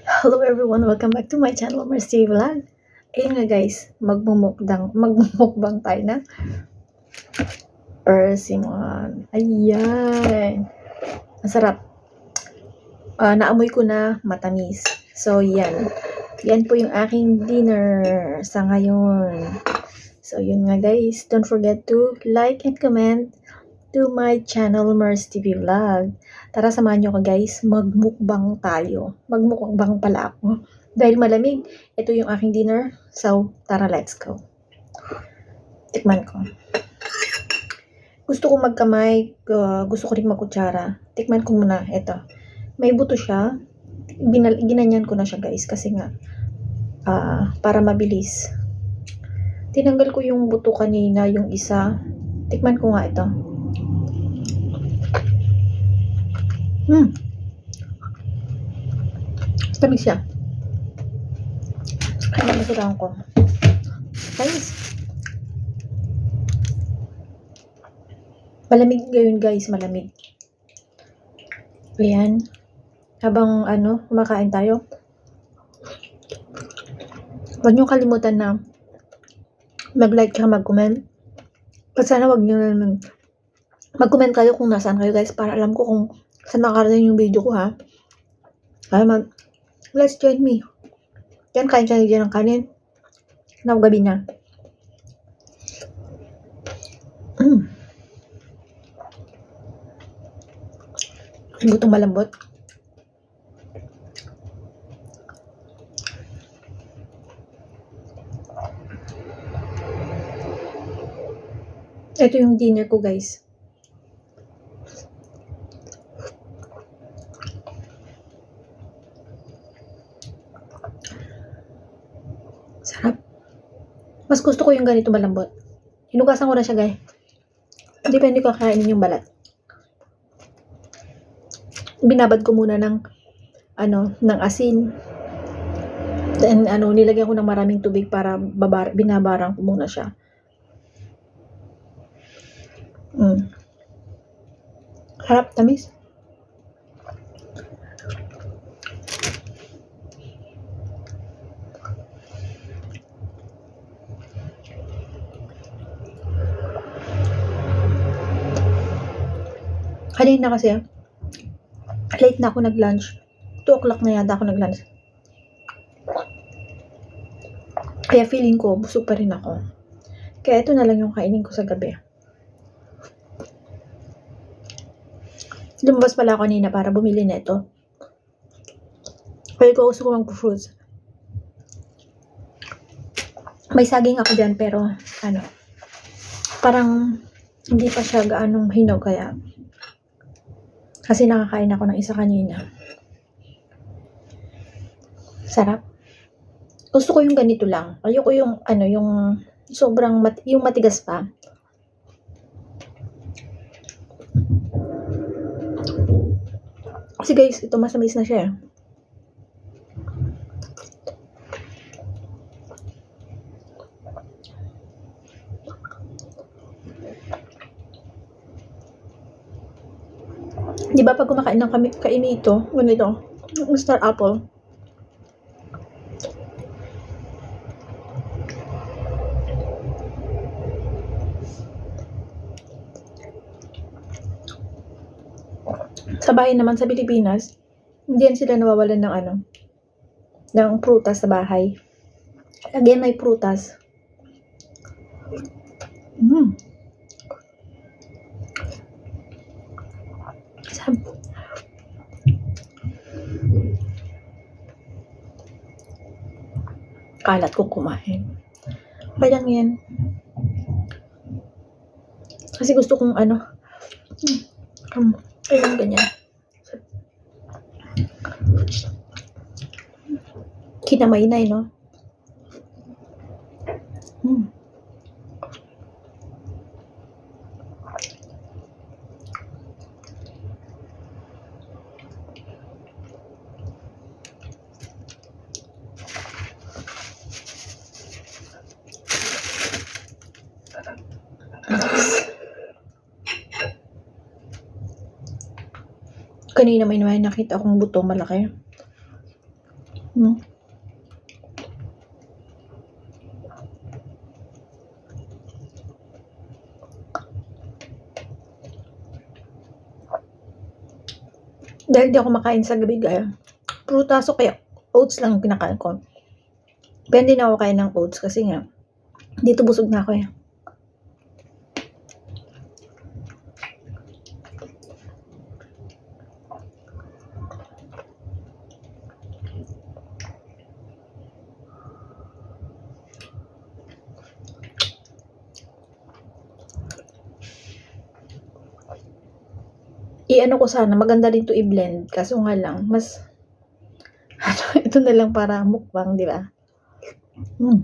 Hello everyone, welcome back to my channel, Mercy Vlog. Ayun nga guys, magmumukdang, magmumukbang tayo na persimmon. Ayan. Masarap. Ah, naamoy ko na matamis. So, yan. Yan po yung aking dinner sa ngayon. So, yun nga guys. Don't forget to like and comment to my channel, Mers TV Vlog. Tara, samahan nyo ko guys. Magmukbang tayo. Magmukbang pala ako. Dahil malamig, ito yung aking dinner. So, tara, let's go. Tikman ko. Gusto ko magkamay, uh, gusto ko rin magkutsara. Tikman ko muna. Ito. May buto siya. Binal ginanyan ko na siya guys kasi nga ah, para mabilis. Tinanggal ko yung buto kanina, yung isa. Tikman ko nga ito. Hmm. Tamis siya. Kaya masirahan ko. Guys. Malamig ngayon guys, malamig. Ayan. Habang ano, kumakain tayo. Huwag niyo kalimutan na mag-like at mag-comment. At sana wag niyo naman mag-comment kayo kung nasaan kayo guys para alam ko kung saan nakarating yung video ko ha. Kaya mag let's join me. Yan, kain kayo dyan ng kanin. Na gabi na. Mm. Butong malambot. Ito yung dinner ko guys. Sarap. Mas gusto ko yung ganito malambot. Hinugasan ko na siya, guys. Depende ko kakainin yung balat. Binabad ko muna ng ano, ng asin. Then ano, nilagyan ko ng maraming tubig para babar binabarang ko muna siya. Mm. Harap, tamis. Kanina kasi, late na ako nag-lunch. 2 o'clock na yata ako nag-lunch. Kaya feeling ko, busog pa rin ako. Kaya ito na lang yung kainin ko sa gabi. Lumabas pala ako kanina para bumili na ito. Kaya ko gusto ko mag-fruits. May saging ako dyan pero ano, parang hindi pa siya gaanong hinog kaya kasi nakakain ako ng isa kanina. Sarap. Gusto ko yung ganito lang. Ayoko yung ano, yung sobrang mat yung matigas pa. Kasi guys, ito masamis na siya. Eh. Di ba pag kumakain ng kami, kaini ito, ganito, star apple, sa bahay naman sa Pilipinas, hindi yan sila nawawalan ng ano, ng prutas sa bahay. Again, may prutas. Mm. Kalat kong kumain. Yan. Kasi gusto kong ano, um, ayun ganyan. Kinamay na eh, no? Kanina may naman nakita akong buto malaki. Hmm. Dahil di ako makain sa gabi gaya. Prutas o kaya oats lang kinakain ko. Hindi na ako kain ng oats kasi nga, dito busog na ako eh. I-ano ko sana, maganda din to i-blend. Kaso nga lang, mas, ano, ito na lang para mukbang, di ba? Hmm.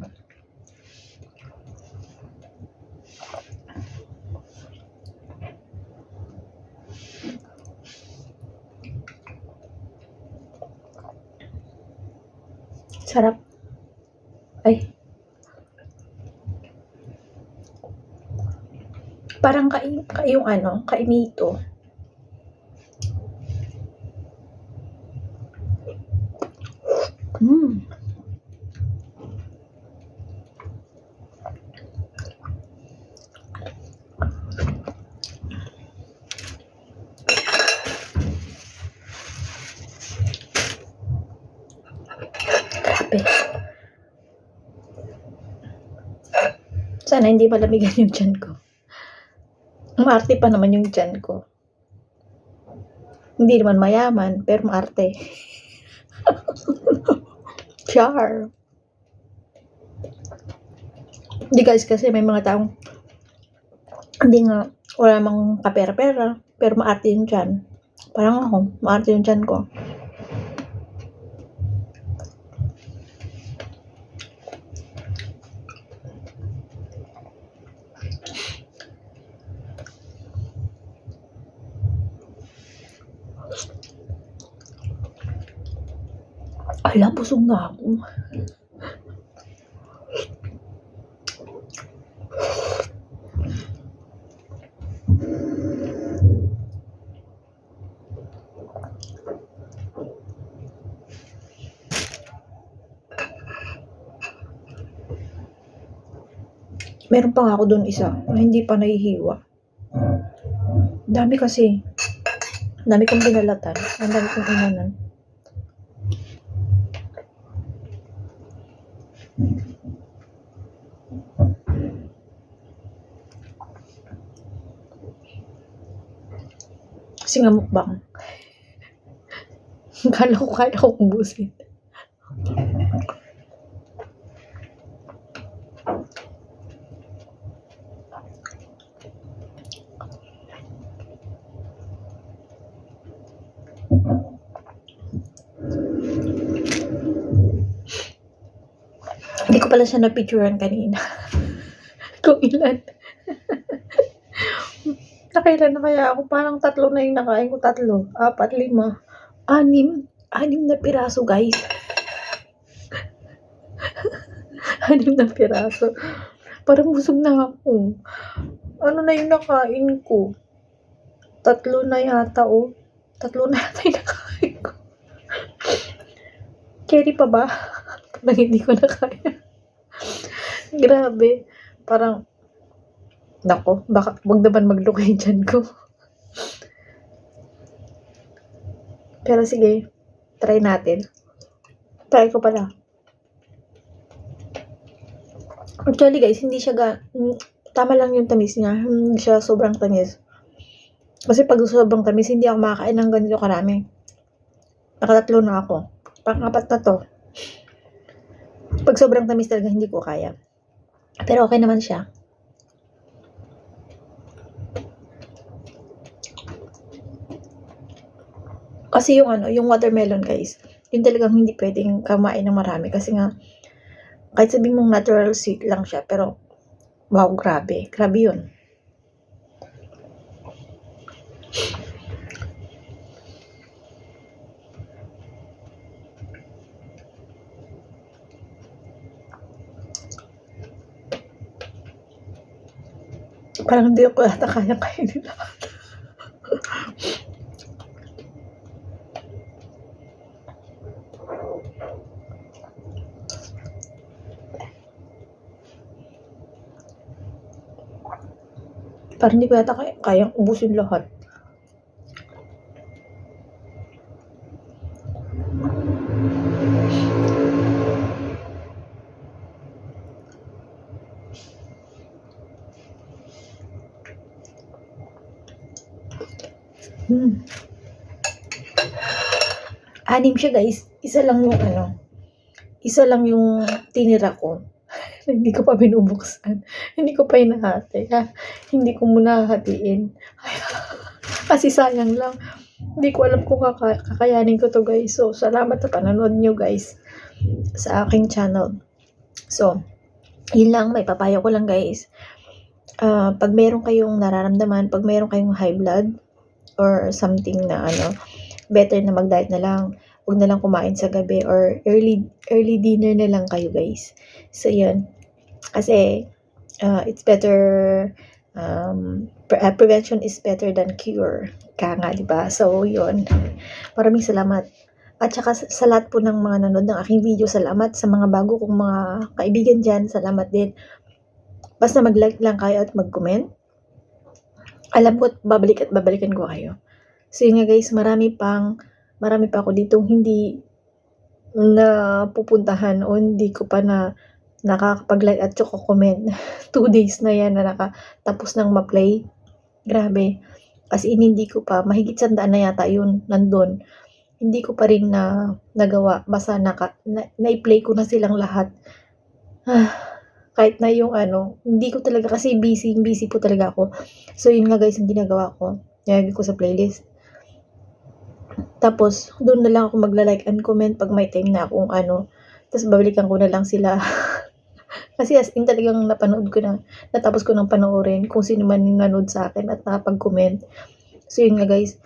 Sarap. Ay. Parang ka, ka yung ano, kainito. Mm. Grabe. Sana hindi malamigan yung tiyan ko. Maarte pa naman yung tiyan ko. Hindi naman mayaman, pero maarte. Char. Hindi guys, kasi may mga taong hindi nga, wala mang kapera-pera, pero maarte yung tiyan. Parang ako, maarte yung tiyan ko. Ala, busog na ako. Meron pa nga ako doon isa na hindi pa nahihiwa. Dami kasi. Dami kong binalatan. Ang dami kong inanan. Kasi nga mukbang. Kala ko kaya ko ubusin. Ko pala siya na-picturean kanina. Kung ilan. Nakailan na kaya ako? Parang tatlo na yung nakain ko. Tatlo, apat, lima, anim. Anim na piraso, guys. anim na piraso. Parang busog na ako. Ano na yung nakain ko? Tatlo na yata, oh. Tatlo na yata yung nakain ko. Carry pa ba? Parang hindi ko na kaya. Grabe. Parang, nako, baka wag naman maglukay dyan ko. Pero sige, try natin. Try ko pala. Actually guys, hindi siya ga... mm, Tama lang yung tamis niya. Hindi siya sobrang tamis. Kasi pag sobrang tamis, hindi ako makakain ng ganito karami. Nakatatlo na ako. Pangapat na to. Pag sobrang tamis talaga, hindi ko kaya. Pero okay naman siya. Kasi yung ano, yung watermelon guys, yun talagang hindi pwedeng kamain ng marami kasi nga kahit sabihin mong natural sweet lang siya, pero wow, grabe. Grabe yun. Parang hindi ako yata kayang kainin lahat. Parang hindi ko yata kayang ubusin lahat. Hmm. Anim siya guys. Isa lang yung ano. Isa lang yung tinira ko. hindi ko pa binubuksan. Hindi ko pa hinahati. Ah, hindi ko muna hahatiin. Kasi sayang lang. Hindi ko alam kung kaka- kakayanin ko to guys. So, salamat sa panonood nyo guys sa aking channel. So, yun lang. May papayo ko lang guys. Ah, pag meron kayong nararamdaman, pag meron kayong high blood or something na ano, better na mag-diet na lang. Huwag na lang kumain sa gabi or early early dinner na lang kayo guys. So, yun. Kasi, uh, it's better, um, pre- uh, prevention is better than cure. Kaya nga, di ba? So, yun. Maraming salamat. At saka sa, lahat po ng mga nanood ng aking video, salamat. Sa mga bago kong mga kaibigan dyan, salamat din. Basta mag-like lang kayo at mag-comment. Alam ko at babalik at babalikan ko kayo. So yun nga guys, marami pang, marami pa ako ditong hindi na pupuntahan o hindi ko pa na nakakapag-like at saka comment. Two days na yan na nakatapos ng ma-play. Grabe. As in, hindi ko pa, mahigit sandaan na yata yun, nandun. Hindi ko pa rin na nagawa. Basta naka, na, na-play ko na silang lahat. Ah, kahit na yung ano, hindi ko talaga kasi busy, busy po talaga ako. So yun nga guys, ang ginagawa ko. Nilagay ko sa playlist. Tapos, doon na lang ako magla-like and comment pag may time na akong ano. Tapos, babalikan ko na lang sila. Kasi as in talagang napanood ko na, natapos ko nang panoorin kung sino man yung nanood sa akin at nakapag-comment. So yun nga guys,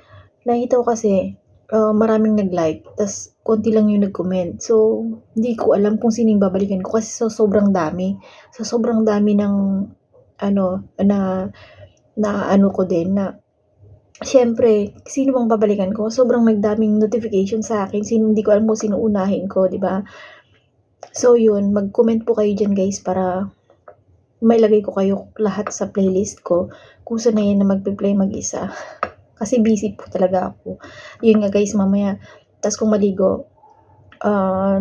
nakita ko kasi uh, maraming nag-like, tas konti lang yung nag-comment. So, hindi ko alam kung sino yung babalikan ko kasi so, sobrang dami. So, sobrang dami ng ano, na na ano ko din na Siyempre, sino bang babalikan ko? Sobrang nagdaming notification sa akin. Sino, hindi ko alam kung sino unahin ko, di ba? So, yun. Mag-comment po kayo dyan, guys, para mailagay ko kayo lahat sa playlist ko kung saan na yan na magpe-play mag-isa. Kasi busy po talaga ako. Yun nga, guys, mamaya. Tapos kung maligo, uh,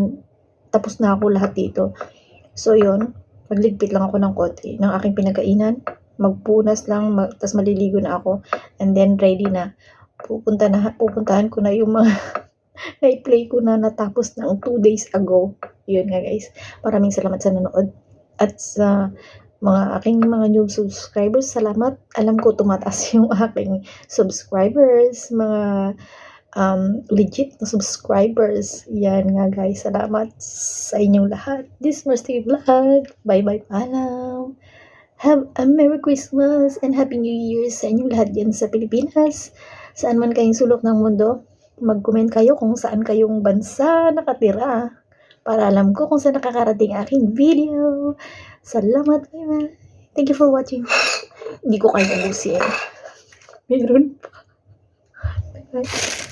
tapos na ako lahat dito. So, yun. Magligpit lang ako ng konti ng aking pinagkainan magpunas lang, mag, tapos maliligo na ako, and then ready na. Pupunta na, pupuntahan ko na yung mga na-play ko na natapos ng 2 days ago. Yun nga guys. Maraming salamat sa nanood. At sa mga aking mga new subscribers, salamat. Alam ko tumataas yung aking subscribers, mga um, legit na subscribers. Yan nga guys. Salamat sa inyong lahat. This Mercy Vlog. Bye-bye paalam. Have a Merry Christmas and Happy New Year sa inyong lahat dyan sa Pilipinas. Saan man kayong sulok ng mundo, mag-comment kayo kung saan kayong bansa nakatira para alam ko kung saan nakakarating aking video. Salamat, bye Thank you for watching. Hindi ko kayo ubusin. Meron pa. Bye-bye.